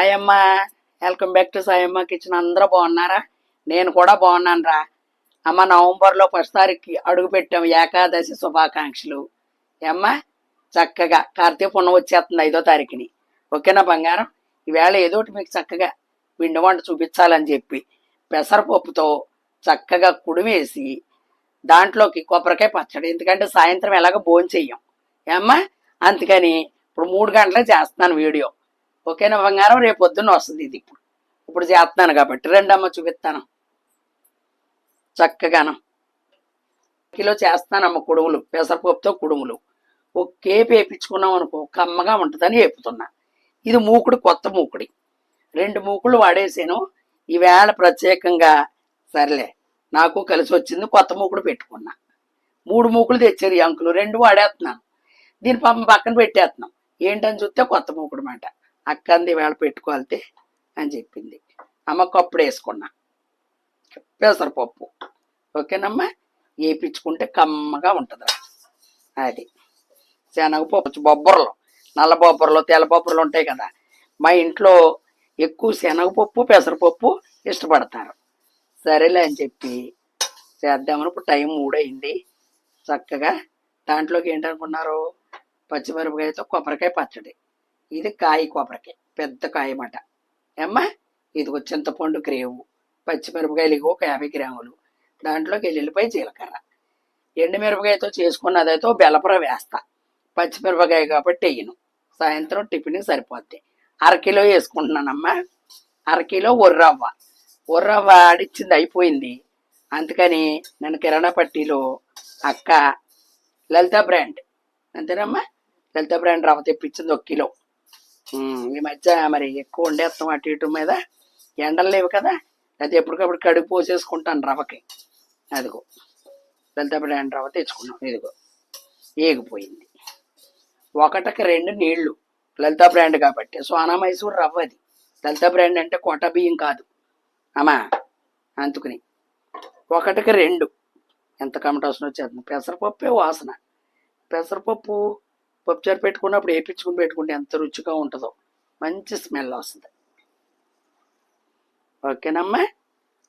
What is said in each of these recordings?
Sayamma welcome back to Sayamma kitchen. అందరూ బాగున్నారా? నేను కూడా బాగున్నాను రా అమ్మ నవంబర్లో ఫస్ట్ తారీఖు అడుగుపెట్టాము ఏకాదశి శుభాకాంక్షలు. ఏమ్మా? చక్కగా కార్తీక పుణ్యం వచ్చేస్తుంది ఐదో తారీఖుని. ఓకేనా బంగారం? ఈవేళ ఏదో ఒకటి మీకు చక్కగా పిండి వంట చూపించాలని చెప్పి పెసరపప్పుతో చక్కగా కుడివేసి దాంట్లోకి కొబ్బరికాయ పచ్చడి. ఎందుకంటే సాయంత్రం ఎలాగ భోజనం చెయ్యం. ఏమ్మా? అందుకని ఇప్పుడు మూడు గంటలే చేస్తున్నాను వీడియో. ఓకేనా బంగారం? రేపు పొద్దున్న వస్తుంది ఇది ఇప్పుడు. ఇప్పుడు చేస్తున్నాను కాబట్టి రెండమ్మ చూపిస్తాను. చక్కగాను. కిలో చేస్తానమ్మ కుడుములు పెసరపప్పుతో కుడుములు. ఒకేపు వేపించుకున్నాం అనుకో కమ్మగా ఉంటుందని వేపుతున్నా ఇది మూకుడు కొత్త మూకుడి. రెండు మూకులు వాడేసాను. ఈవేళ ప్రత్యేకంగా సర్లే నాకు కలిసి వచ్చింది కొత్త మూకుడు పెట్టుకున్నా. మూడు మూకులు తెచ్చారు ఈ అంకులు రెండు వాడేస్తున్నాను. దీని పక్కన పెట్టేస్తున్నాం. ఏంటని చూస్తే కొత్త మూకుడు మాట. అక్కంది వేళ పెట్టుకోవాలితే అని చెప్పింది. అమ్మ అప్పుడు వేసుకున్నా. పెసరపప్పు ఓకేనమ్మా? వేపించుకుంటే కమ్మగా ఉంటుందిరా. అది. శనగపప్పు బొబ్బర్లు. నల్ల బొబ్బర్లు తెల్ల బొబ్బర్లు ఉంటాయి కదా. మా ఇంట్లో ఎక్కువ శనగపప్పు పెసరపప్పు ఇష్టపడతారు. సరేలే అని చెప్పి చేద్దామని ఇప్పుడు టైం మూడైంది చక్కగా దాంట్లోకి ఏంటనుకున్నారు? పచ్చిమిరపకాయతో కొబ్బరికాయ పచ్చడి. ఇది కాయ కొబ్బరికాయ పెద్ద కాయ మాట ఏమ్మా? ఇది చింతపండు గ్రేవు పచ్చిమిరపకాయలు ఇగో ఒక యాభై గ్రాములు. దాంట్లోకి ఎల్లుల్లిపాయ జీలకర్ర. ఎండుమిరపకాయతో చేసుకున్నదైతే బెలపర వేస్తా. పచ్చిమిరపకాయ కాబట్టి వేయను. సాయంత్రం టిఫిన్కి సరిపోద్ది. అరకిలో వేసుకుంటున్నానమ్మా. అరకిలో ఒర్రవ్వ ఒర్రవ్వ ఆడిచ్చింది అయిపోయింది. అందుకని నేను కిరాణా పట్టీలో అక్క లలిత బ్రాండ్. అంతేనమ్మా? లలిత బ్రాండ్ రవ్వ తెప్పించింది ఒక కిలో. ఈ మధ్య మరి ఎక్కువ వండేస్తాం అటు ఇటు మీద. ఎండలు లేవు కదా. అది ఎప్పటికప్పుడు కడుపు పోసేసుకుంటాను రవ్వకి. అదిగో. లలిత బ్రాండ్ రవ్వ తెచ్చుకున్నాం. ఇదిగో. ఏగిపోయింది. ఒకటికి రెండు నీళ్ళు లలిత బ్రాండ్ కాబట్టి. సోనా మైసూర్ రవ్వ అది. లలిత బ్రాండ్ అంటే కోట బియ్యం కాదు. అమ్మా అందుకుని. ఒకటికి రెండు. ఎంత కమట వచ్చేస్తుంది. పెసరపప్పే వాసన. పెసరపప్పు పప్పుచారు పెట్టుకున్నప్పుడు వేపించుకుని పెట్టుకుంటే ఎంత రుచిగా ఉంటుందో. మంచి స్మెల్ వస్తుంది. ఓకేనమ్మా?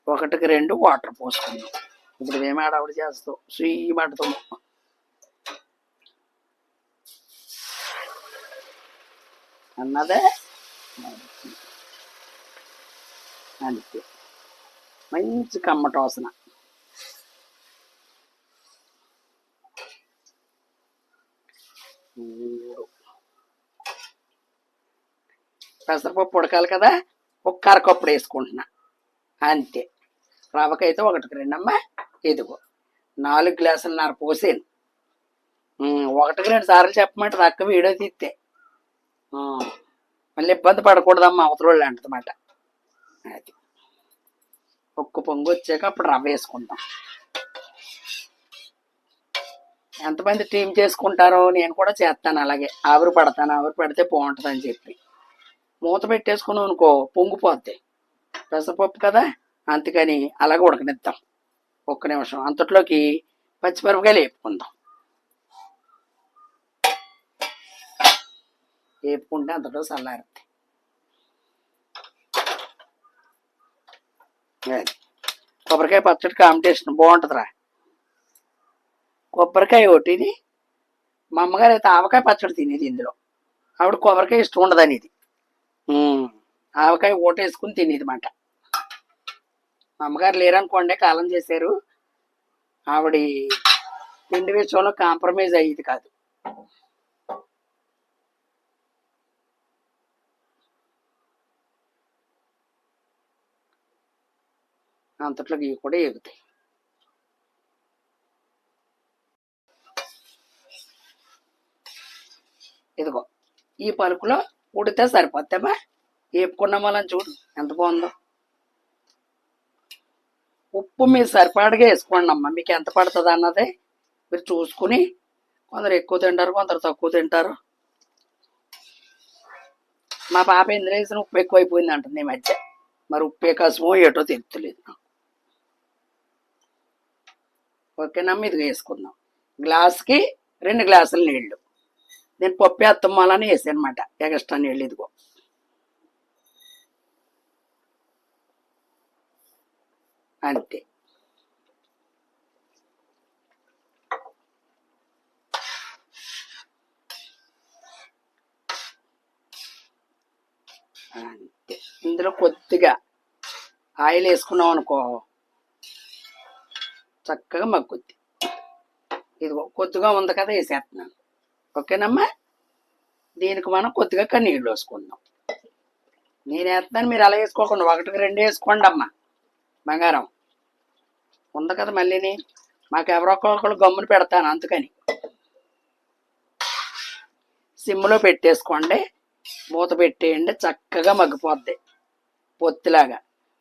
ఒకటికి రెండు వాటర్ పోసుకుందాం. ఇప్పుడు మేము ఆడవిడ చేస్తాం స్వీయ పడతాము అన్నదే? అంతే. మంచి కమ్మటోసన వాసన మూడు పెసరపప్పు ఉడకాలి కదా ఒక అరకప్పుడు వేసుకుంటున్నా. అంతే. రవ్వకైతే ఒకటికి రెండమ్మా ఇదిగో. నాలుగు గ్లాసులన్నర పోసాను. పోసేను ఒకటికి రెండు సార్లు చెప్పమంటే అక్క వీడియో తీస్తే. మళ్ళీ ఇబ్బంది పడకూడదమ్మా అవతల అంటదన్నమాట అది. ఒక్క పొంగు వచ్చాక అప్పుడు రవ్వ వేసుకుందాం ఎంతమంది టీం చేసుకుంటారో నేను కూడా చేస్తాను అలాగే. ఆవిరి పడతాను ఆవిరి పడితే బాగుంటుంది అని చెప్పి. మూత పెట్టేసుకున్నాం అనుకో పొంగిపోద్ది. పెసరపప్పు కదా అందుకని అలాగే ఉడకనిద్దాం. ఒక్క నిమిషం. అంతట్లోకి పచ్చిమిరపకాయలు వేపుకుందాం. వేపుకుంటే అంతటో చల్లారుద్ది. కొబ్బరికాయ పచ్చడి కాంపిటీషన్ బాగుంటుందిరా. కొబ్బరికాయ ఒకటిది మా అమ్మగారు అయితే ఆవకాయ పచ్చడి తినేది ఇందులో. ఆవిడ కొబ్బరికాయ ఇష్టం ఉండదని ఇది ఉమ్, ఆవకాయ ఓటేసుకుని తినేది మాట. మా అమ్మగారు లేరనుకోండి కాలం చేశారు. ఆవిడ తిండి విషయంలో కాంప్రమైజ్ అయ్యేది కాదు. అంతట్లోకి ఇవి కూడా ఎగుతాయి. ఇదిగో ఈ పలుకులో ఉడితే సరిపోతామా వేపుకున్నాం వాళ్ళని చూడు ఎంత బాగుందో. ఉప్పు మీరు సరిపడగా వేసుకోండి అమ్మ మీకు ఎంత పడుతుంది అన్నది మీరు చూసుకుని కొందరు ఎక్కువ తింటారు కొందరు తక్కువ తింటారు. మా పాప ఎందులో వేసిన ఉప్పు ఎక్కువైపోయింది అంటుంది ఈ మధ్య. మరి ఉప్పే కసమో ఏటో తెలుస్తలేదు ఓకేనమ్మ ఇది వేసుకుందాం. గ్లాస్కి రెండు గ్లాసులు నీళ్ళు నేను పప్పు వేస్తామాలని వేసానమాట ఎగస్ట్రా నీళ్ళు ఇదిగో. అంతే. అంతే. ఇందులో కొద్దిగా ఆయిల్ వేసుకున్నాం అనుకో చక్కగా మగ్గుద్ది. ఇది కొద్దిగా ఉంది కదా వేసేస్తున్నాను. ఓకేనమ్మా? దీనికి మనం కొద్దిగా నీళ్ళు వేసుకుందాం నేను వేస్తాను మీరు అలా వేసుకోకుండా. ఒకటికి రెండు వేసుకోండి అమ్మా. బంగారం. ఉంది కదా మళ్ళీని? మాకు ఎవరో గమ్మును గమ్మున పెడతాను అందుకని. సిమ్లో పెట్టేసుకోండి. మూత పెట్టేయండి చక్కగా మగ్గిపోద్ది. పొత్తిలాగా.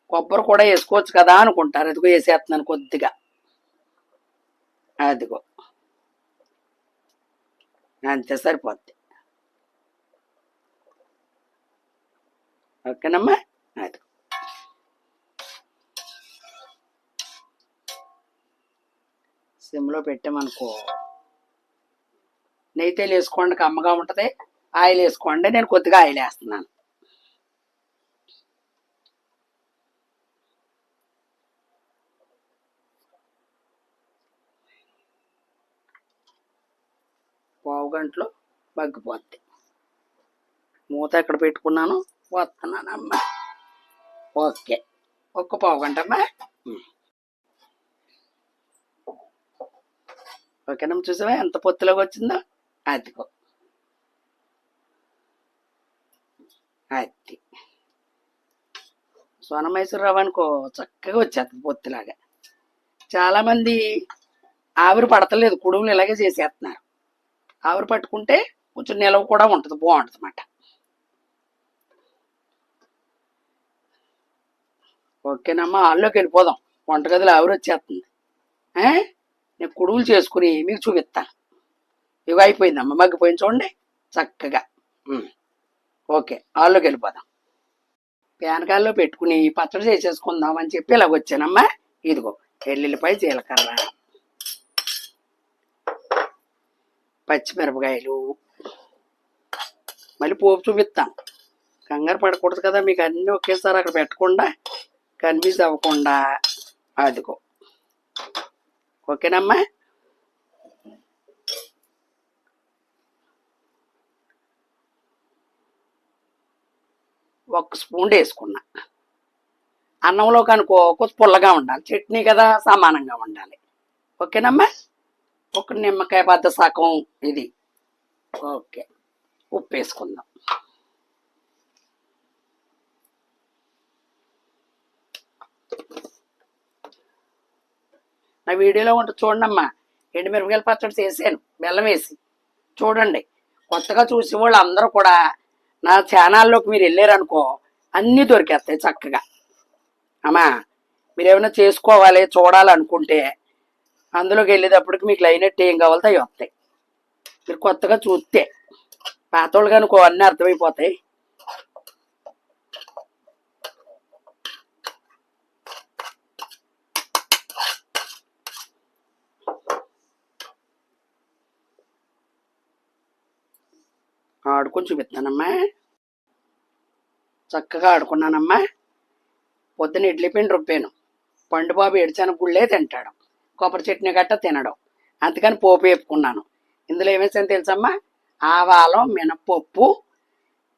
కొబ్బరి కూడా వేసుకోవచ్చు కదా అనుకుంటారు. అదిగో వేసేస్తున్నాను కొద్దిగా. అదిగో. అంతే సరిపోద్ది. ఓకేనమ్మా? అది. సిమ్లో పెట్టామనుకో. నెయ్యి తేలి వేసుకోండి కమ్మగా ఉంటుంది. ఆయిల్ వేసుకోండి నేను కొద్దిగా ఆయిల్ వేస్తున్నాను పావు గంటలో మగ్గిపోద్ది మూత ఎక్కడ పెట్టుకున్నాను వస్తున్నానమ్మా ఓకే. ఒక్క పావు గంట అమ్మా. ఉమ్. ఓకేనమ్మా చూసావా? ఎంత పొత్తులోకి వచ్చిందో? అదిగో. అది. సోన మైసూర్ రవ్వ అనుకో చక్కగా వచ్చేస్తుంది పొత్తులాగా. చాలామంది ఆవిరి పడతలేదు కుడుములు ఇలాగే చేసేస్తున్నారు. ఆవిరి పట్టుకుంటే కొంచెం నిలవ కూడా ఉంటుంది బాగుంటుంది అన్నమాట. ఓకేనమ్మా హాల్లోకి వెళ్ళిపోదాం. వంటగదిలో ఆవిరి వచ్చేస్తుంది. నేను కుడుములు చేసుకుని మీకు చూపిస్తాను. ఇవి అయిపోయిందమ్మా మగ్గిపోయింది చూడండి చక్కగా. ఓకే హాల్లోకి వెళ్ళిపోదాం. ప్యానకాల్లో పెట్టుకుని పచ్చడి చేసేసుకుందాం అని చెప్పి ఇలాగ వచ్చానమ్మా ఇదిగో ఎల్లుల్లిపాయ జీలకర్ర. పచ్చిమిరపకాయలు. మళ్ళీ పోపు చూపిస్తాను కంగారు పడకూడదు కదా మీకు అన్నీ ఒకేసారి అక్కడ పెట్టకుండా కన్ఫ్యూజ్ అవ్వకుండా అదిగో. ఓకేనమ్మా? ఒక స్పూన్ వేసుకున్నా. అన్నంలో కనుకో కొంచెం పుల్లగా ఉండాలి. చట్నీ కదా సమానంగా ఉండాలి. ఓకేనమ్మా? ఒక నిమ్మకాయ బద్ద సగం ఇది. ఓకే. ఉప్పు వేసుకుందాం. నా వీడియోలో ఉంటుంది చూడండి అమ్మా ఎండుమిరపకాయల పచ్చడి చేశాను. బెల్లం వేసి. చూడండి. కొత్తగా చూసే వాళ్ళు అందరూ కూడా నా ఛానల్లోకి మీరు వెళ్ళారనుకో అన్నీ దొరికేస్తాయి చక్కగా. అమ్మా మీరు ఏమైనా చేసుకోవాలి చూడాలనుకుంటే అందులోకి వెళ్ళేటప్పటికి మీకు లైనట్టు ఏం కావాలో అవి వస్తాయి. మీరు కొత్తగా చూస్తే పాతోళ్ళు కనుకో అన్నీ అర్థమైపోతాయి. ఆడుకొని చూపిస్తానమ్మా. చక్కగా ఆడుకున్నానమ్మా. పొద్దున ఇడ్లీ పిండి రుబ్బాను. పండుబాబు ఏడ్చాను గుళ్ళే తింటాడు. కొబ్బరి చట్నీ గట్ట తినడం. అందుకని పోపు వేపుకున్నాను. ఇందులో ఏమేసాను తెలుసమ్మా? ఆవాలం మినపప్పు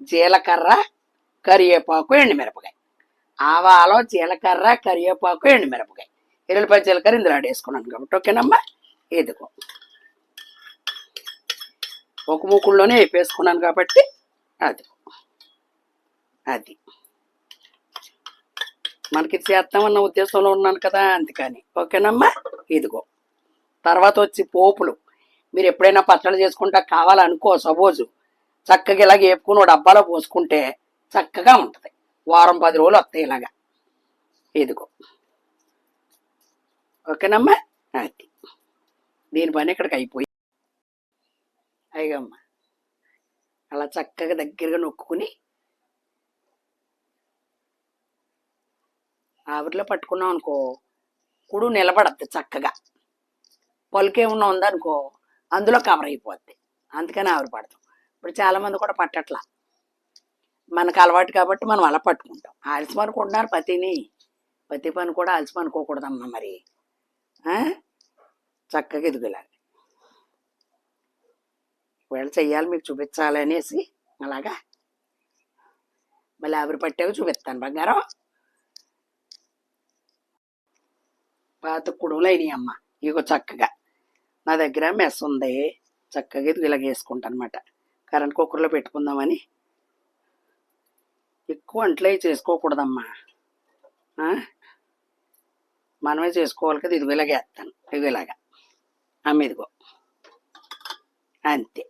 జీలకర్ర కరివేపాకు ఎండుమిరపకాయ. ఆవాలం జీలకర్ర కరివేపాకు ఎండుమిరపకాయ. ఎల్లుల్లిపాయ జీలకర్ర ఇందులో ఆడేసుకున్నాను కాబట్టి ఓకేనమ్మా? ఇదిగో. ఒక మూకుల్లోనే వేపేసుకున్నాను కాబట్టి అది. అది. మనకి చేస్తామన్న ఉద్దేశంలో ఉన్నాను కదా అందుకని. ఓకేనమ్మా? ఇదిగో. తర్వాత వచ్చి పోపులు. మీరు ఎప్పుడైనా పచ్చడి చేసుకుంటా కావాలనుకో సపోజు చక్కగా ఇలాగ వేపుకుని ఓ డబ్బాలో పోసుకుంటే చక్కగా ఉంటుంది. వారం పది రోజులు వస్తాయి ఇలాగా. ఇదిగో. ఓకేనమ్మా? అది దీని పని ఇక్కడికి అయిపోయి. అయ్యమ్మా అలా చక్కగా దగ్గరగా నొక్కుని ఆవిరిలో పట్టుకున్నాం అనుకో. ఎప్పుడు నిలబడద్ది చక్కగా. పలుకేమన్నా ఉందనుకో అందులో కవర్ అయిపోద్ది. అందుకని ఆవిరి పడతాం. ఇప్పుడు చాలామంది కూడా పట్టట్లా. మనకు అలవాటు కాబట్టి మనం అలా పట్టుకుంటాం. ఆలస్యం పతిని. పతి పని కూడా అలసి మరి. చక్కగా ఇదిగులా ఒకవేళ చెయ్యాలి మీకు చూపించాలి అనేసి అలాగా? మళ్ళీ ఆవిరి పట్టాక చూపిస్తాను. బంగారం? పాత కుడువులు అయినాయి అమ్మ ఇగో చక్కగా. నా దగ్గర మెస్ ఉంది. చక్కగా ఇది ఇలాగ వేసుకుంటాను అనమాట కరెంట్ కుక్కర్లో పెట్టుకుందామని. ఎక్కువ వంటలు అవి చేసుకోకూడదమ్మా మనమే చేసుకోవాలి కదా ఇది ఇలాగ వేస్తాను. ఇది ఇలాగ. అమ్మ ఇదిగో. అంతే.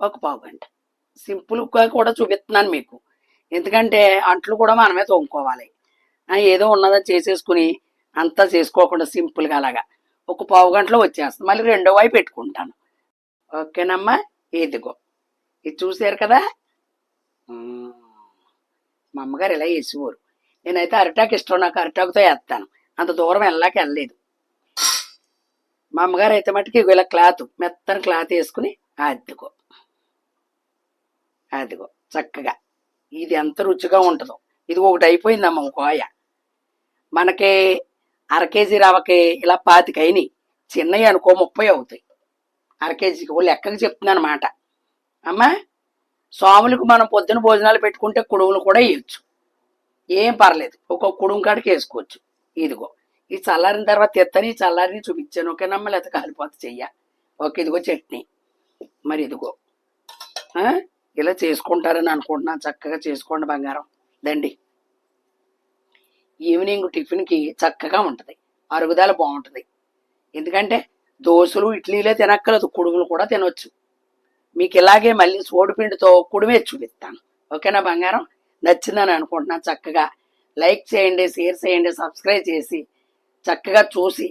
ఒక పావు గంట. సింపుల్గా కూడా చూపిస్తున్నాను మీకు. ఎందుకంటే అంట్లు కూడా మనమే తోముకోవాలి. ఏదో ఉన్నదని చేసేసుకుని అంతా చేసుకోకుండా సింపుల్గా అలాగా. ఒక పావు గంటలో వచ్చేస్తాను మళ్ళీ రెండో వైపు పెట్టుకుంటాను. ఓకేనమ్మా? ఇదిగో. ఇది చూసారు కదా? మా అమ్మగారు ఇలా వేసేవారు. నేనైతే అరిటాకు ఇష్టం నాకు అరిటాకుతో వేస్తాను. అంత దూరం వెళ్ళాక వెళ్ళలేదు. మా అమ్మగారు అయితే మట్టుకి ఇలా క్లాత్ మెత్తని క్లాత్ వేసుకుని అదిగో అదిగో చక్కగా. ఇది ఎంత రుచిగా ఉంటుందో. ఇది ఒకటి అయిపోయిందమ్మ కోయ మనకి అర కేజీ రవ్వకి ఇలా పాతికైనాయి. చిన్నవి అనుకో ముప్పై అవుతాయి. అర కేజీకి ఓ లెక్కకి చెప్తున్నాను అనమాట అమ్మా స్వాములకు మనం పొద్దున భోజనాలు పెట్టుకుంటే కుడుములు కూడా వేయచ్చు. ఏం పర్లేదు ఒక్కొక్క కుడుము కాడికి వేసుకోవచ్చు. ఇదిగో ఈ చల్లారిన తర్వాత తెత్తని చల్లారిని చూపించాను. ఓకేనమ్మ లేకపోతే కాలిపోతే చెయ్య. ఓకే ఇదిగో చట్నీ. మరి ఇదిగో ఇలా చేసుకుంటారని అనుకుంటున్నాను. చక్కగా చేసుకోండి బంగారం. దండి. ఈవినింగ్ టిఫిన్కి చక్కగా ఉంటుంది. అరుగుదల బాగుంటుంది. ఎందుకంటే దోశలు ఇడ్లీలే తినక్కలేదు కుడుములు కూడా తినొచ్చు. మీకు ఇలాగే మళ్ళీ సోడిపిండితో కుడిమే చూపిస్తాను. ఓకేనా బంగారం? నచ్చిందని అనుకుంటున్నాను చక్కగా. లైక్ చేయండి షేర్ చేయండి సబ్స్క్రైబ్ చేసి చక్కగా చూసి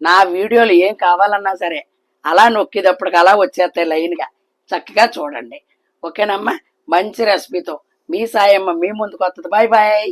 నా వీడియోలు ఏం కావాలన్నా సరే అలా నొక్కేటప్పటికి అలా వచ్చేస్తాయి లైన్గా. చక్కగా చూడండి. ఓకేనమ్మా? మంచి రెసిపీతో మీ సాయమ్మ మీ ముందుకు వస్తుంది బాయ్ బాయ్